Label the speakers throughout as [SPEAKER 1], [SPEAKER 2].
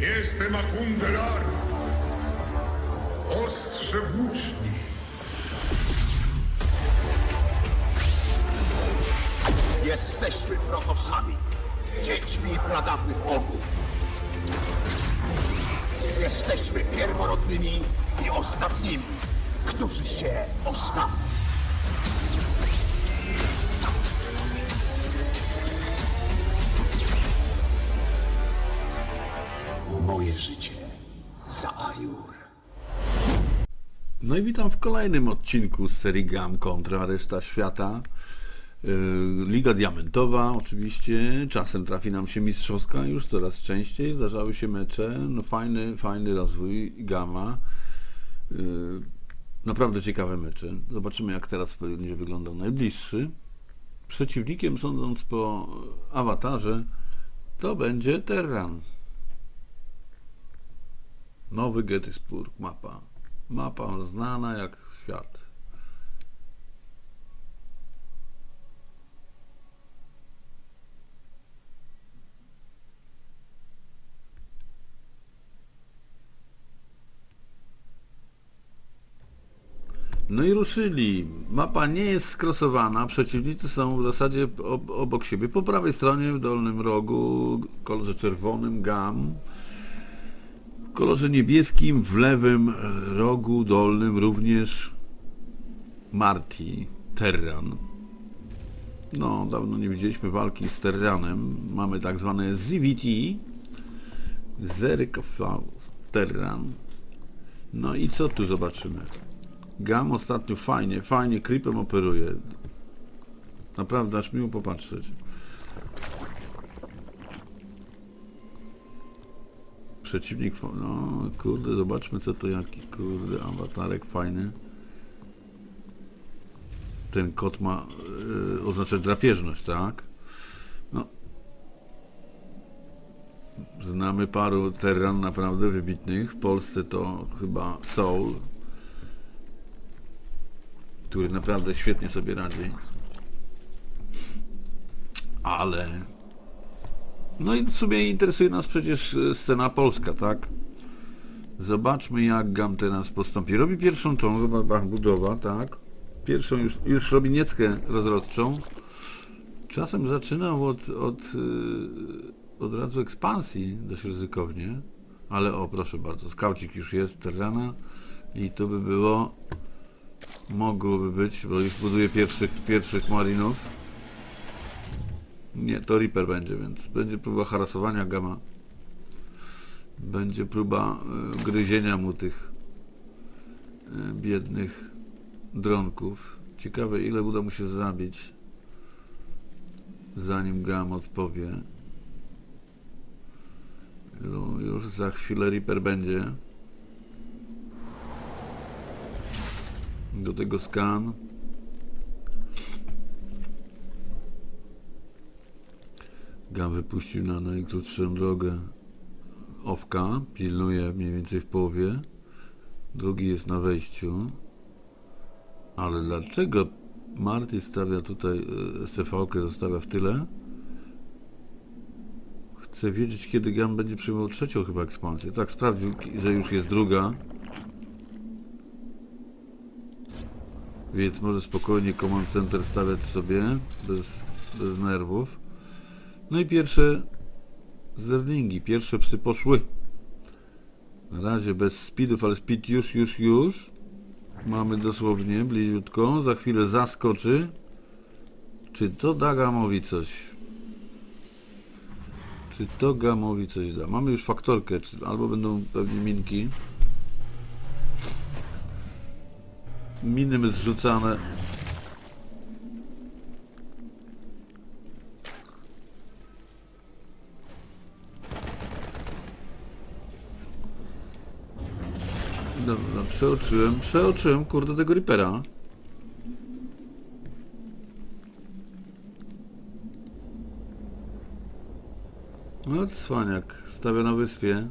[SPEAKER 1] Jestem Akundelar. Ostrze włóczni.
[SPEAKER 2] Jesteśmy protosami, dziećmi pradawnych bogów. Jesteśmy pierworodnymi i ostatnimi, którzy się ostatni. Moje życie za Ajur.
[SPEAKER 3] No i witam w kolejnym odcinku z serii Gam kontra reszta świata. Yy, Liga Diamentowa oczywiście, czasem trafi nam się mistrzowska, już coraz częściej zdarzały się mecze, no fajny, fajny rozwój Gama. Yy, Naprawdę ciekawe mecze. Zobaczymy jak teraz będzie wyglądał najbliższy. Przeciwnikiem sądząc po awatarze to będzie Terran. Nowy Gettysburg, mapa. Mapa znana jak świat. No i ruszyli. Mapa nie jest skrosowana. Przeciwnicy są w zasadzie ob obok siebie. Po prawej stronie, w dolnym rogu, kolorze czerwonym, gam kolorze niebieskim w lewym e, rogu dolnym również Marti, Terran. No, dawno nie widzieliśmy walki z Terranem. Mamy tak zwane ZVT, Zerkofał, Terran. No i co tu zobaczymy? Gam ostatnio fajnie, fajnie creepem operuje. Naprawdę aż miło popatrzeć. Przeciwnik, no kurde, zobaczmy co to jaki, kurde, awatarek fajny. Ten kot ma yy, oznaczać drapieżność, tak? No. Znamy paru terran naprawdę wybitnych. W Polsce to chyba Soul, który naprawdę świetnie sobie radzi. Ale no i w sumie interesuje nas przecież e, scena polska, tak? Zobaczmy jak Gam teraz postąpi. Robi pierwszą tą, zobacz, budowa, tak? Pierwszą już, już robi nieckę rozrodczą. Czasem zaczynał od, od, yy, od razu ekspansji, dość ryzykownie. Ale o, proszę bardzo, skaucik już jest, terrana i to by było, mogłoby być, bo już buduje pierwszych, pierwszych marinów. Nie, to Reaper będzie, więc będzie próba harasowania Gama. Będzie próba y, gryzienia mu tych y, biednych dronków. Ciekawe ile uda mu się zabić zanim Gam odpowie. No, już za chwilę Reaper będzie. Do tego skan. Gam wypuścił na najkrótszą drogę Owka, pilnuje mniej więcej w połowie. Drugi jest na wejściu. Ale dlaczego Marty stawia tutaj e, SCV-kę, zostawia w tyle? Chcę wiedzieć, kiedy Gam będzie przyjmował trzecią chyba ekspansję. Tak, sprawdził, że już jest druga. Więc może spokojnie Command Center stawiać sobie, bez, bez nerwów. No i pierwsze zerlingi, pierwsze psy poszły. Na razie bez speedów, ale speed już, już, już. Mamy dosłownie bliziutko. Za chwilę zaskoczy. Czy to da Gamowi coś? Czy to Gamowi coś da? Mamy już faktorkę, czy, albo będą pewnie minki. Miny zrzucane. Dobra, przeoczyłem, przeoczyłem, kurde, tego Reapera. No, cwaniak, stawia na wyspie.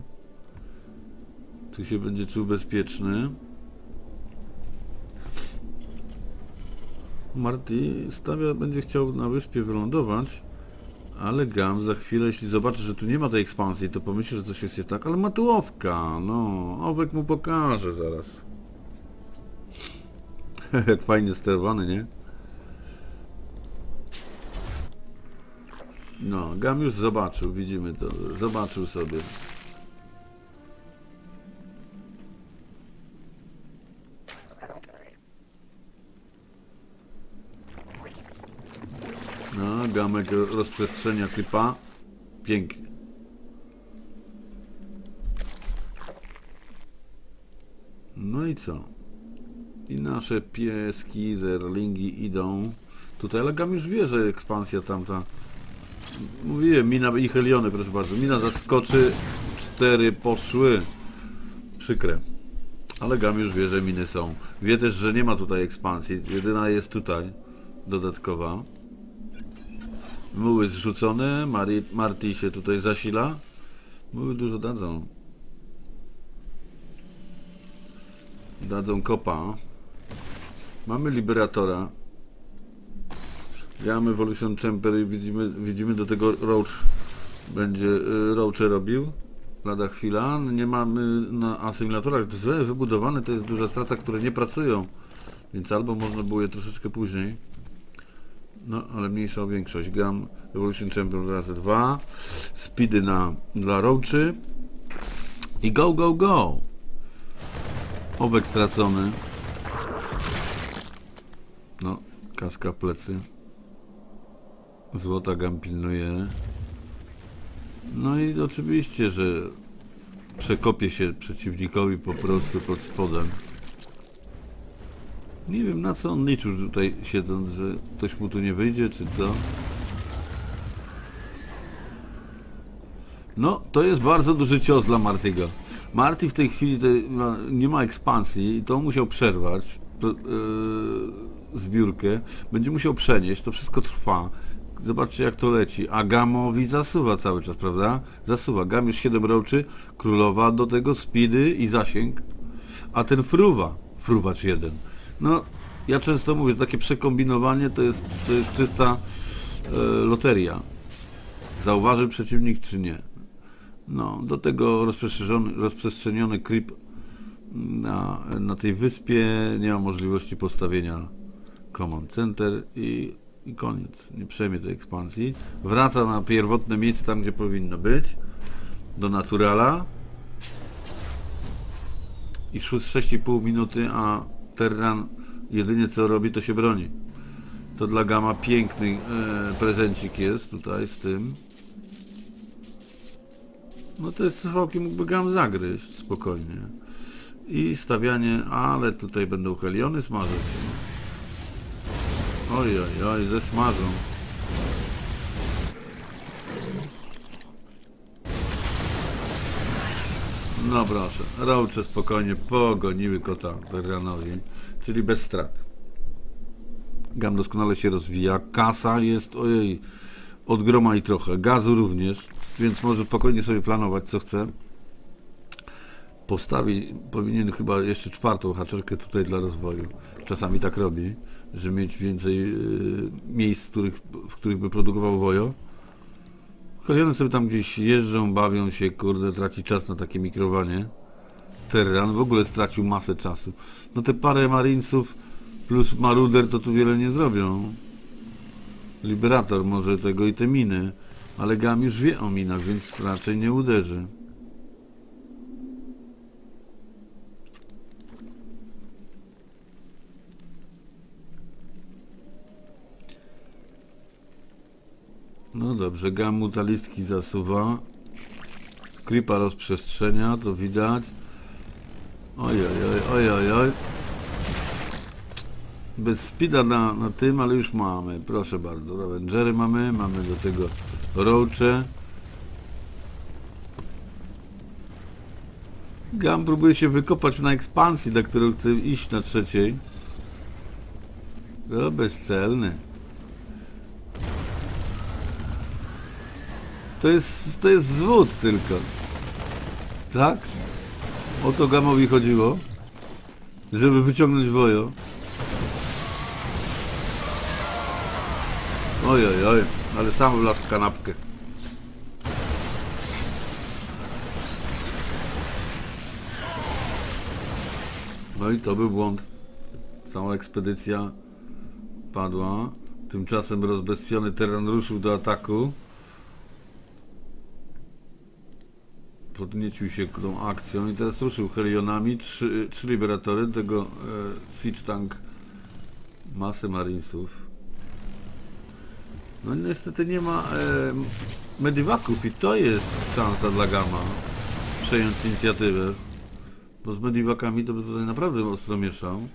[SPEAKER 3] Tu się będzie czuł bezpieczny. Marty stawia, będzie chciał na wyspie wylądować, Ale Gam za chwilę, jeśli zobaczy, że tu nie ma tej ekspansji, to pomyśli, że coś jest nie tak, ale ma tu owka, no, owek mu pokaże zaraz. Jak fajnie sterowany, nie? No, Gam już zobaczył, widzimy to, zobaczył sobie. Gamek rozprzestrzenia klipa. Pięknie. No i co? I nasze pieski, zerlingi idą tutaj, ale Gam już wie, że ekspansja tamta Mówiłem, mina i heliony, proszę bardzo. Mina zaskoczy, cztery poszły. Przykre. Ale Gam już wie, że miny są. Wie też, że nie ma tutaj ekspansji. Jedyna jest tutaj. Dodatkowa. Muły zrzucone. Mari, Marty się tutaj zasila. Muły dużo dadzą. Dadzą kopa. Mamy Liberatora. Gramy Evolution Chamber i widzimy, widzimy do tego Roach będzie y, Roache robił. Lada chwila. Nie mamy na asymilatorach wybudowane, to jest duża strata, które nie pracują. Więc albo można było je troszeczkę później. No, ale mniejsza o większość. Gram Evolution Chamber razy dwa. Speedy na, dla Roachy. I go, go, go! Obek stracony. No, kaska plecy. Złota gam pilnuje. No i oczywiście, że przekopie się przeciwnikowi po prostu pod spodem. Nie wiem na co on liczył tutaj siedząc, że ktoś mu tu nie wyjdzie, czy co. No, to jest bardzo duży cios dla Martiego. Marty w tej chwili nie ma ekspansji i to musiał przerwać yy, zbiórkę. Będzie musiał przenieść, to wszystko trwa. Zobaczcie jak to leci. A Gamowi zasuwa cały czas, prawda? Zasuwa. Gam już 7 roczy, królowa, do tego speedy i zasięg. A ten fruwa, fruwacz jeden. No, ja często mówię, takie przekombinowanie to jest, to jest czysta e, loteria. Zauważy przeciwnik czy nie. No, do tego rozprzestrzeniony, rozprzestrzeniony creep na, na tej wyspie nie ma możliwości postawienia command center i, i koniec. Nie przejmie tej ekspansji. Wraca na pierwotne miejsce tam, gdzie powinno być. Do naturala. I 6,5 minuty, a Terran jedynie co robi, to się broni. To dla Gama piękny e, prezencik jest tutaj z tym. No to jest całkiem mógłby Gam zagryźć spokojnie. I stawianie, ale tutaj będą heliony smażyć. Oj, oj, oj, zesmażą. No proszę, Roache spokojnie pogoniły kota Terranowi, czyli bez strat. Gam doskonale się rozwija, kasa jest, ojej, od groma i trochę, gazu również, więc może spokojnie sobie planować co chce. Postawi, powinien chyba jeszcze czwartą haczerkę tutaj dla rozwoju. Czasami tak robi, żeby mieć więcej y, miejsc, w których, w których by produkował wojo. Heliony sobie tam gdzieś jeżdżą, bawią się, kurde, traci czas na takie mikrowanie. Terran w ogóle stracił masę czasu. No te parę marinesów plus maruder to tu wiele nie zrobią. Liberator może tego i te miny, ale Gam już wie o minach, więc raczej nie uderzy. Dobrze, Gam mutalistki zasuwa. Creepa rozprzestrzenia, to widać. Oj, oj, oj. Bez speeda na, na tym, ale już mamy. Proszę bardzo. Avengery mamy, mamy do tego Roache. Gam próbuje się wykopać na ekspansji, na którą chce iść na trzeciej. No, bezczelny. To jest, to jest zwód tylko. Tak? O to Gamowi chodziło. Żeby wyciągnąć wojo. Oj, oj, oj. Ale sam wlazł w kanapkę. No i to był błąd. Cała ekspedycja padła. Tymczasem rozbestwiony teren ruszył do ataku. Podniecił się tą akcją i teraz ruszył Helionami. Trzy, trzy liberatory, tego e, Tank masę marinesów. No niestety nie ma e, mediwaków i to jest szansa dla Gama przejąć inicjatywę. Bo z mediwakami to by tutaj naprawdę ostro mieszał.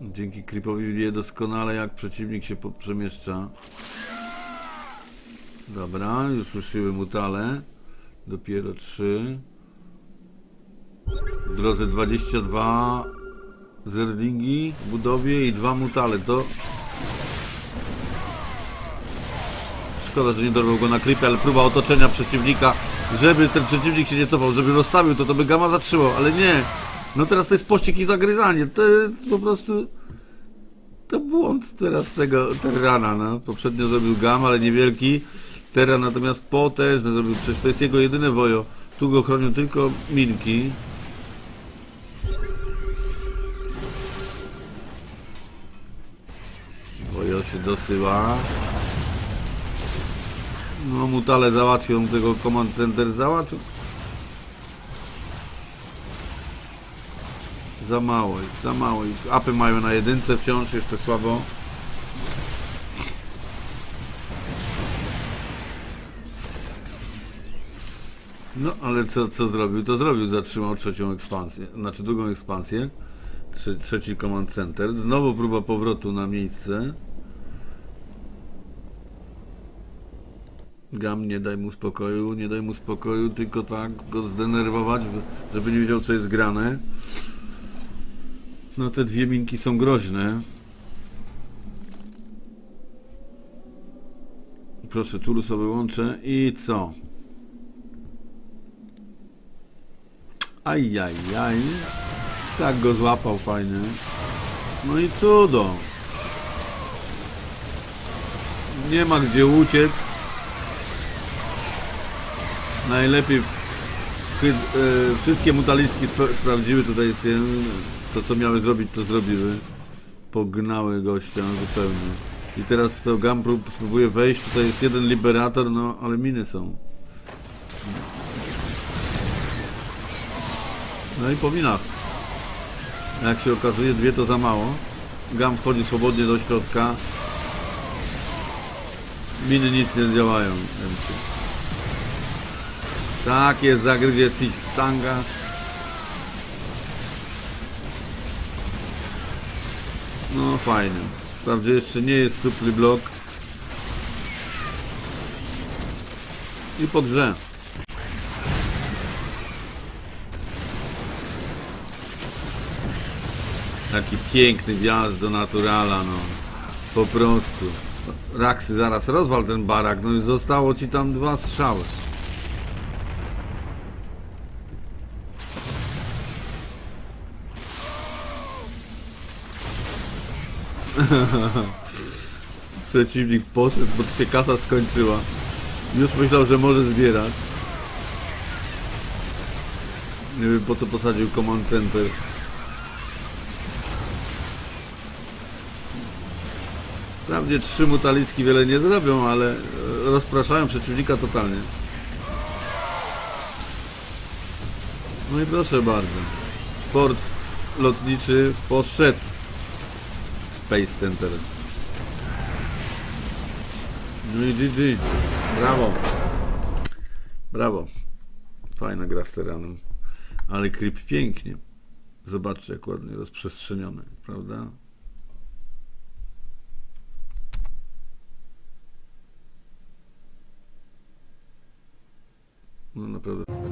[SPEAKER 3] Dzięki Creepowi wie doskonale jak przeciwnik się przemieszcza. Dobra, już ruszyły mutale. Dopiero 3. W drodze 22 zerlingi w budowie i dwa mutale. To Szkoda, że nie dorwał go na klipę, ale próba otoczenia przeciwnika, żeby ten przeciwnik się nie cofał, żeby rozstawił to, to by Gama zatrzymał, ale nie. No teraz to jest pościg i zagryzanie. To jest po prostu... To błąd teraz tego Terrana, no. Poprzednio zrobił Gam, ale niewielki. Terran natomiast potężny zrobił, przecież to jest jego jedyne wojo. Tu go chronią tylko minki. Wojo się dosyła. No mutale załatwią tego command center załatwią. Za mało ich, za mało ich. Apy mają na jedynce wciąż, jeszcze słabo. No ale co, co zrobił? To zrobił, zatrzymał trzecią ekspansję, znaczy drugą ekspansję. Trze trzeci command center. Znowu próba powrotu na miejsce. Gam, nie daj mu spokoju, nie daj mu spokoju, tylko tak go zdenerwować, żeby nie wiedział co jest grane. No te dwie minki są groźne. Proszę, tu sobie łączę i co? Ajajaj. Tak go złapał fajnie. No i cudo. Nie ma gdzie uciec. Najlepiej e, wszystkie mutaliski sp- sprawdziły tutaj się. To co miały zrobić to zrobiły. Pognały gościa zupełnie. I teraz co Gam prób- spróbuje wejść, tutaj jest jeden liberator, no ale miny są. No i po minach. Jak się okazuje, dwie to za mało. Gam wchodzi swobodnie do środka. Miny nic nie działają. Tak jest, zagryzie Six Tanga. No fajnie. Wprawdzie jeszcze nie jest supli blok. I po grze. Taki piękny wjazd do naturala, no. Po prostu. Raksy, zaraz rozwal ten barak, no i zostało ci tam dwa strzały. Przeciwnik poszedł, bo się kasa skończyła. Już myślał, że może zbierać. Nie wiem po co posadził command center. Wprawdzie trzy mutaliski wiele nie zrobią, ale e, rozpraszają przeciwnika totalnie. No i proszę bardzo. Port lotniczy poszedł. Space Center. No i GG. Brawo. Brawo. Fajna gra z teranem. Ale creep pięknie. Zobaczcie jak ładnie rozprzestrzeniony, prawda? No naprawdę.